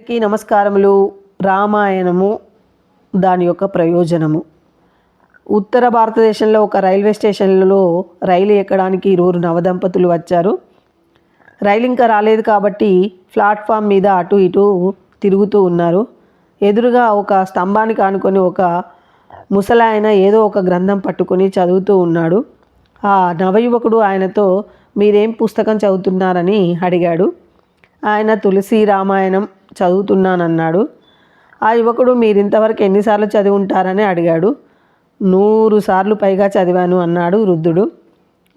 అందరికీ నమస్కారములు. రామాయణము దాని యొక్క ప్రయోజనము. ఉత్తర భారతదేశంలో ఒక రైల్వే స్టేషన్లో రైలు ఎక్కడానికి ఇరువురు నవదంపతులు వచ్చారు. రైలు ఇంకా రాలేదు కాబట్టి ప్లాట్ఫామ్ మీద అటు ఇటు తిరుగుతూ ఉన్నారు. ఎదురుగా ఒక స్తంభానికి ఆనుకొని ఒక ముసలాయన ఏదో ఒక గ్రంథం పట్టుకొని చదువుతూ ఉన్నాడు. ఆ నవయువకుడు ఆయనతో మీరేం పుస్తకం చదువుతున్నారని? అడిగాడు. ఆయన తులసి రామాయణం చదువుతున్నానన్నాడు. ఆ యువకుడు మీరు ఇంతవరకు ఎన్నిసార్లు చదివి ఉంటారని అడిగాడు. నూరు సార్లు పైగా చదివాను అన్నాడు వృద్ధుడు.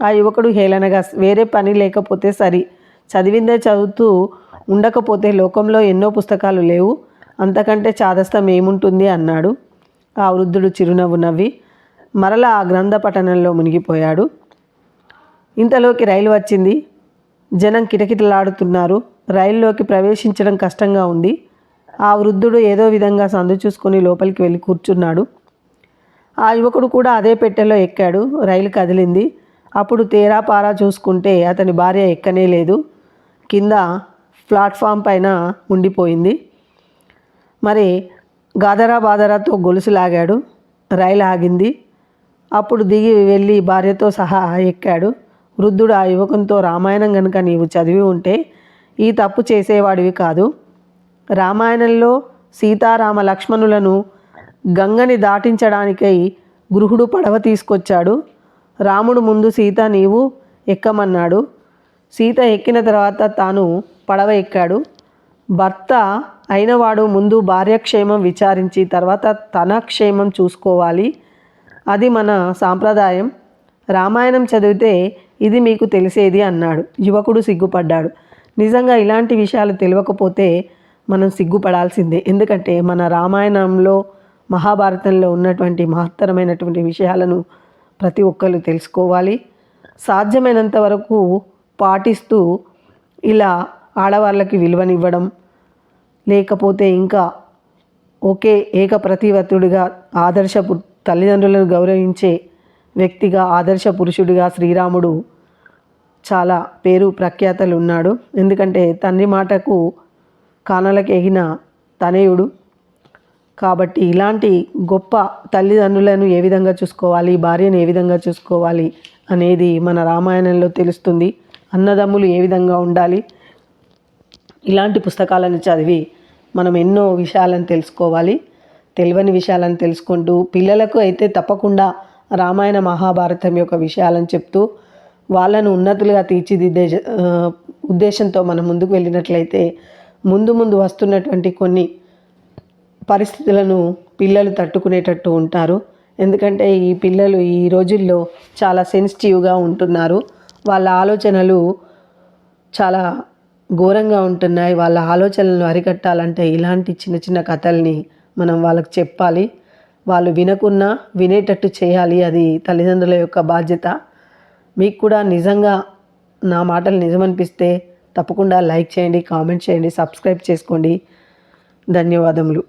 ఆ యువకుడు హేళనగా వేరే పని లేకపోతే సరి. చదివిందే చదువుతూ ఉండకపోతే లోకంలో ఎన్నో పుస్తకాలు లేవు. అంతకంటే చాదస్తం ఏముంటుంది అన్నాడు. ఆ వృద్ధుడు చిరునవ్వు నవ్వి మరలా ఆ గ్రంథ పఠనంలో మునిగిపోయాడు. ఇంతలోకి రైలు వచ్చింది. జనం కిటకిటలాడుతున్నారు. రైల్లోకి ప్రవేశించడం కష్టంగా ఉంది. ఆ వృద్ధుడు ఏదో విధంగా సందు చూసుకొని లోపలికి వెళ్ళి కూర్చున్నాడు. ఆ యువకుడు కూడా అదే పెట్టెలో ఎక్కాడు. రైలు కదిలింది. అప్పుడు తేరా పారా చూసుకుంటే అతని భార్య ఎక్కనే లేదు. కింద ప్లాట్ఫామ్ పైన ఉండిపోయింది. మరి గాదరా బాదరాతో గొలుసు లాగాడు. రైలు ఆగింది. అప్పుడు దిగి వెళ్ళి భార్యతో సహా ఎక్కాడు. వృద్ధుడు ఆ యువకునితో రామాయణం కనుక నీవు చదివి ఉంటే ఈ తప్పు చేసేవాడివి కాదు. రామాయణంలో సీతారామ లక్ష్మణులను గంగని దాటించడానికై గృహుడు పడవ తీసుకొచ్చాడు. రాముడు ముందు సీత నీవు ఎక్కమన్నాడు. సీత ఎక్కిన తర్వాత తాను పడవ ఎక్కాడు. భర్త అయినవాడు ముందు భార్యక్షేమం విచారించి తర్వాత తన క్షేమం చూసుకోవాలి. అది మన సాంప్రదాయం. రామాయణం చదివితే ఇది మీకు తెలిసేది అన్నాడు. యువకుడు సిగ్గుపడ్డాడు. నిజంగా ఇలాంటి విషయాలు తెలియకపోతే మనం సిగ్గుపడాల్సిందే. ఎందుకంటే మన రామాయణంలో మహాభారతంలో ఉన్నటువంటి మహత్తరమైనటువంటి విషయాలను ప్రతి ఒక్కరు తెలుసుకోవాలి. సాధ్యమైనంత వరకు పాటిస్తూ ఇలా ఆడవాళ్ళకి విలువనివ్వడం లేకపోతే ఇంకా ఒకే ఏక ఆదర్శ తల్లిదండ్రులను గౌరవించే వ్యక్తిగా ఆదర్శ పురుషుడిగా శ్రీరాముడు చాలా పేరు ప్రఖ్యాతలు ఉన్నాడు. ఎందుకంటే తండ్రి మాటకు కానలకెగిన తనయుడు. కాబట్టి ఇలాంటి గొప్ప తల్లిదండ్రులను ఏ విధంగా చూసుకోవాలి? భార్యను ఏ విధంగా చూసుకోవాలి? అనేది మన రామాయణంలో తెలుస్తుంది. అన్నదమ్ములు ఏ విధంగా ఉండాలి? ఇలాంటి పుస్తకాలను చదివి మనం ఎన్నో విషయాలను తెలుసుకోవాలి. తెలియని విషయాలను తెలుసుకుంటూ పిల్లలకు అయితే తప్పకుండా రామాయణ మహాభారతం యొక్క విషయాలను చెప్తూ వాళ్ళను ఉన్నతులుగా తీర్చిదిద్దే ఉద్దేశంతో మనం ముందుకు వెళ్ళినట్లయితే ముందు ముందు వస్తున్నటువంటి కొన్ని పరిస్థితులను పిల్లలు తట్టుకునేటట్టు ఉంటారు. ఎందుకంటే ఈ పిల్లలు ఈ రోజుల్లో చాలా సెన్సిటివ్గా ఉంటున్నారు. వాళ్ళ ఆలోచనలు చాలా ఘోరంగా ఉంటున్నాయి. వాళ్ళ ఆలోచనలను అరికట్టాలంటే ఇలాంటి చిన్న చిన్న కథల్ని మనం వాళ్ళకి చెప్పాలి. వాళ్ళు వినకున్నా వినేటట్టు చేయాలి. అది తల్లిదండ్రుల యొక్క బాధ్యత. మీకు కూడా నిజంగా నా మాటలు నిజమనిపిస్తే తప్పకుండా లైక్ చేయండి కామెంట్ చేయండి సబ్స్క్రైబ్ చేసుకోండి. ధన్యవాదములు.